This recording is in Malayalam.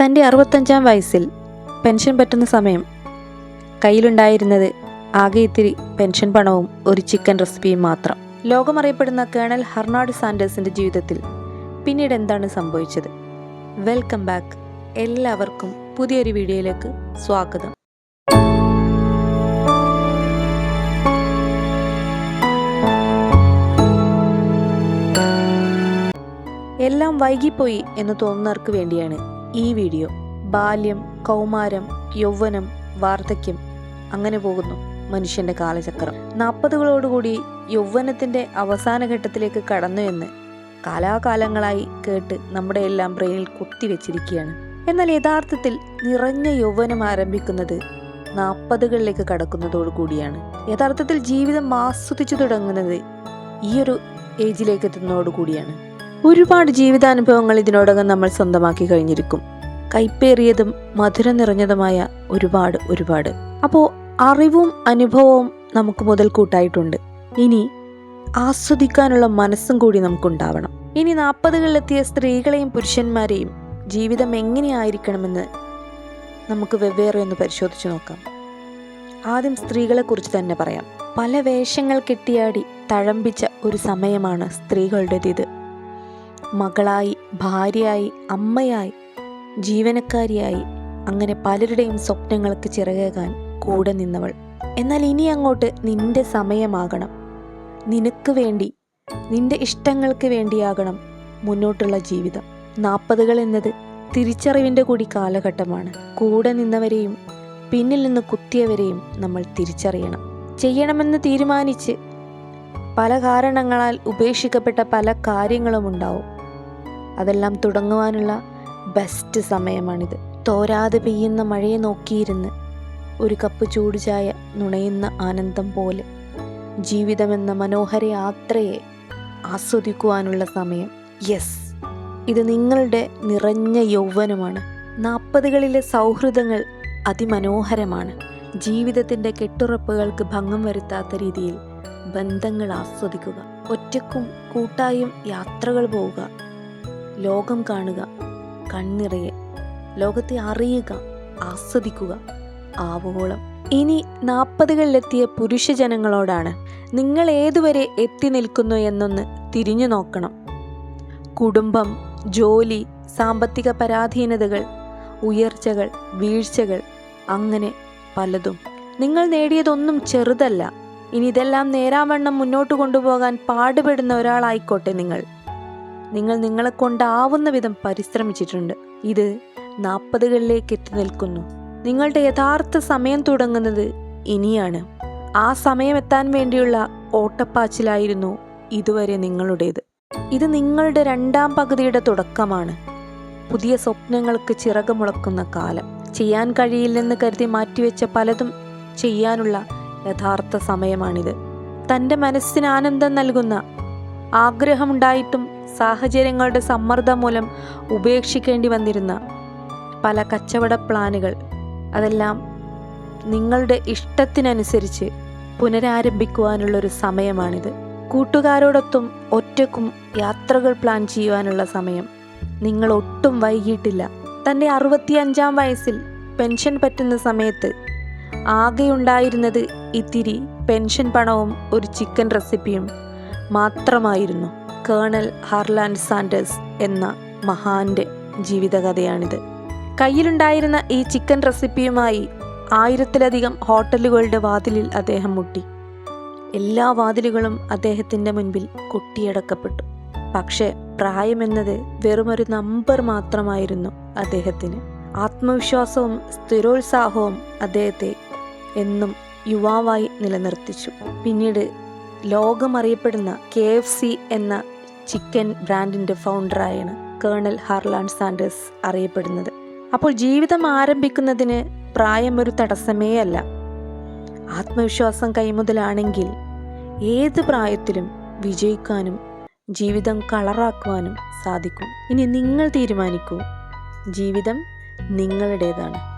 തന്റെ അറുപത്തഞ്ചാം വയസ്സിൽ പെൻഷൻ പറ്റുന്ന സമയം. കയ്യിലുണ്ടായിരുന്നത് ആകെ ഇത്തിരി പെൻഷൻ പണവും ഒരു ചിക്കൻ റെസിപ്പിയും മാത്രം. ലോകമറിയപ്പെടുന്ന കേണൽ ഹർണാഡ് സാൻഡേഴ്സിന്റെ ജീവിതത്തിൽ പിന്നീട് എന്താണ് സംഭവിച്ചത്? Welcome back. എല്ലാവർക്കും പുതിയൊരു വീഡിയോയിലേക്ക് സ്വാഗതം. എല്ലാം വൈകിപ്പോയി എന്ന് തോന്നുന്നവർക്ക് വേണ്ടിയാണ് ഈ വീഡിയോ ബാല്യം കൗമാരം യൗവനം വാർദ്ധക്യം അങ്ങനെ പോകുന്നു മനുഷ്യന്റെ കാലചക്രം. നാൽപ്പതുകളോടുകൂടി യൗവനത്തിന്റെ അവസാന ഘട്ടത്തിലേക്ക് കടന്നു എന്ന് കാലാകാലങ്ങളായി കേട്ട് നമ്മുടെ എല്ലാം ബ്രെയിനിൽ കുത്തിവെച്ചിരിക്കുകയാണ് എന്നാൽ യഥാർത്ഥത്തിൽ നിറഞ്ഞ യൗവനം ആരംഭിക്കുന്നത് നാൽപ്പതുകളിലേക്ക് കടക്കുന്നതോടു കൂടിയാണ്. യഥാർത്ഥത്തിൽ ജീവിതം ആസ്വദിച്ചു തുടങ്ങുന്നത് ഈ ഒരു ഏജിലേക്ക് എത്തുന്നതോടു കൂടിയാണ്. ഒരുപാട് ജീവിതാനുഭവങ്ങൾ ഇതിനോടകം നമ്മൾ സ്വന്തമാക്കി കഴിഞ്ഞിരിക്കും. കൈപ്പേറിയതും മധുരം നിറഞ്ഞതുമായ ഒരുപാട് ഒരുപാട്. അപ്പോൾ അറിവും അനുഭവവും നമുക്ക് മുതൽ കൂട്ടായിട്ടുണ്ട്. ഇനി ആസ്വദിക്കാനുള്ള മനസ്സും കൂടി നമുക്കുണ്ടാവണം. ഇനി നാൽപ്പതുകളിലെത്തിയ സ്ത്രീകളെയും പുരുഷന്മാരെയും ജീവിതം എങ്ങനെയായിരിക്കണമെന്ന് നമുക്ക് വെവ്വേറെ ഒന്ന് പരിശോധിച്ചു നോക്കാം. ആദ്യം സ്ത്രീകളെ കുറിച്ച് തന്നെ പറയാം. പല വേഷങ്ങൾ കെട്ടിയാടി തഴമ്പിച്ച ഒരു സമയമാണ് സ്ത്രീകളുടേത് മകളായി ഭാര്യയായി അമ്മയായി ജീവനക്കാരിയായി അങ്ങനെ പലരുടെയും സ്വപ്നങ്ങൾക്ക് ചിറകേകാൻ കൂടെ നിന്നവൾ. എന്നാൽ ഇനി അങ്ങോട്ട് നിന്റെ സമയമാകണം. നിനക്ക് വേണ്ടി നിന്റെ ഇഷ്ടങ്ങൾക്ക് വേണ്ടിയാകണം മുന്നോട്ടുള്ള ജീവിതം. നാൽപ്പതുകൾ എന്നത് തിരിച്ചറിവിന്റെ കൂടി കാലഘട്ടമാണ്. കൂടെ നിന്നവരെയും പിന്നിൽ നിന്ന് കുത്തിയവരെയും നമ്മൾ തിരിച്ചറിയണം. ചെയ്യണമെന്ന് തീരുമാനിച്ച് പല കാരണങ്ങളാൽ ഉപേക്ഷിക്കപ്പെട്ട പല കാര്യങ്ങളും ഉണ്ടാവും അതെല്ലാം തുടങ്ങുവാനുള്ള ബെസ്റ്റ് സമയമാണിത്. തോരാതെ പെയ്യുന്ന മഴയെ നോക്കിയിരുന്ന് ഒരു കപ്പ് ചൂട് ചായ നുണയുന്ന ആനന്ദം പോലെ ജീവിതമെന്ന മനോഹര യാത്രയെ ആസ്വദിക്കുവാനുള്ള സമയം. യെസ് ഇത് നിങ്ങളുടെ നിറഞ്ഞ യൗവനമാണ്. നാൽപ്പതുകളിലെ സൗഹൃദങ്ങൾ അതിമനോഹരമാണ്. ജീവിതത്തിന്റെ കെട്ടുറപ്പുകൾക്ക് ഭംഗം വരുത്താത്ത രീതിയിൽ ബന്ധങ്ങൾ ആസ്വദിക്കുക. ഒറ്റക്കും കൂട്ടായും യാത്രകൾ പോവുക. ലോകം കാണുക കണ്ണിറയെ ലോകത്തെ അറിയുക ആസ്വദിക്കുക. ആവോളം. ഇനി നാൽപ്പതുകളിലെത്തിയ പുരുഷജനങ്ങളോടാണ് നിങ്ങൾ ഏതുവരെ എത്തി നിൽക്കുന്നു എന്നൊന്ന് തിരിഞ്ഞു നോക്കണം. കുടുംബം ജോലി സാമ്പത്തിക പരാധീനതകൾ ഉയർച്ചകൾ വീഴ്ചകൾ അങ്ങനെ പലതും. നിങ്ങൾ നേടിയതൊന്നും ചെറുതല്ല. ഇനി ഇതെല്ലാം നേരാവണ്ണം മുന്നോട്ട് കൊണ്ടുപോകാൻ പാടുപെടുന്ന ഒരാളായിക്കോട്ടെ നിങ്ങൾ. നിങ്ങൾ നിങ്ങളെ കൊണ്ടാവുന്ന വിധം പരിശ്രമിച്ചിട്ടുണ്ട്. ഇത് നാൽപ്പതുകളിലേക്ക് എത്തി നിൽക്കുന്നു. നിങ്ങളുടെ യഥാർത്ഥ സമയം തുടങ്ങുന്നത് ഇനിയാണ്. ആ സമയം എത്താൻ വേണ്ടിയുള്ള ഓട്ടപ്പാച്ചിലായിരുന്നു ഇതുവരെ നിങ്ങളുടേത്. ഇത് നിങ്ങളുടെ രണ്ടാം പകുതിയുടെ തുടക്കമാണ്. പുതിയ സ്വപ്നങ്ങൾക്ക് ചിറകുമുളക്കുന്ന കാലം. ചെയ്യാൻ കഴിയില്ലെന്ന് കരുതി മാറ്റിവെച്ച പലതും ചെയ്യാനുള്ള യഥാർത്ഥ സമയമാണിത്. തന്റെ മനസ്സിന് ആനന്ദം നൽകുന്ന ആഗ്രഹമുണ്ടായിട്ടും സാഹചര്യങ്ങളുടെ സമ്മർദ്ദം മൂലം ഉപേക്ഷിക്കേണ്ടി വന്നിരുന്ന പല കച്ചവട പ്ലാനുകൾ. അതെല്ലാം നിങ്ങളുടെ ഇഷ്ടത്തിനനുസരിച്ച് പുനരാരംഭിക്കുവാനുള്ളൊരു സമയമാണിത്. കൂട്ടുകാരോടൊത്തും ഒറ്റക്കും യാത്രകൾ പ്ലാൻ ചെയ്യുവാനുള്ള സമയം നിങ്ങൾ ഒട്ടും വൈകിട്ടില്ല തന്റെ അറുപത്തിയഞ്ചാം വയസ്സിൽ പെൻഷൻ പറ്റുന്ന സമയത്ത് ആകെയുണ്ടായിരുന്നത് ഇത്തിരി പെൻഷൻ പണവും ഒരു ചിക്കൻ റെസിപ്പിയും മാത്രമായിരുന്നു. കേണൽ ഹാർലാൻഡ് സാൻഡേഴ്സ് എന്ന മഹാന്റെ ജീവിതകഥയാണിത്. കയ്യിലുണ്ടായിരുന്ന ഈ ചിക്കൻ റെസിപ്പിയുമായി ആയിരത്തിലധികം ഹോട്ടലുകളുടെ വാതിലിൽ അദ്ദേഹം മുട്ടി. എല്ലാ വാതിലുകളും അദ്ദേഹത്തിന്റെ മുൻപിൽ കൊട്ടിയടക്കപ്പെട്ടു. പക്ഷേ പ്രായമെന്നത് വെറുമൊരു നമ്പർ മാത്രമായിരുന്നു അദ്ദേഹത്തിന്. ആത്മവിശ്വാസവും സ്ഥിരോത്സാഹവും അദ്ദേഹത്തെ എന്നും യുവാവായി നിലനിർത്തിച്ചു. പിന്നീട് ലോകമറിയപ്പെടുന്ന കെ എഫ് സി എന്ന ചിക്കൻ ബ്രാൻഡിന്റെ ഫൗണ്ടറായാണ് കേണൽ ഹാർലാൻ സാൻഡേഴ്സ് അറിയപ്പെടുന്നത്. അപ്പോൾ ജീവിതം ആരംഭിക്കുന്നതിന് പ്രായം ഒരു തടസ്സമേ അല്ല. ആത്മവിശ്വാസം കൈമുതലാണെങ്കിൽ ഏത് പ്രായത്തിലും വിജയിക്കാനും ജീവിതം കളറാക്കുവാനും സാധിക്കും. ഇനി നിങ്ങൾ തീരുമാനിക്കൂ. ജീവിതം നിങ്ങളുടേതാണ്.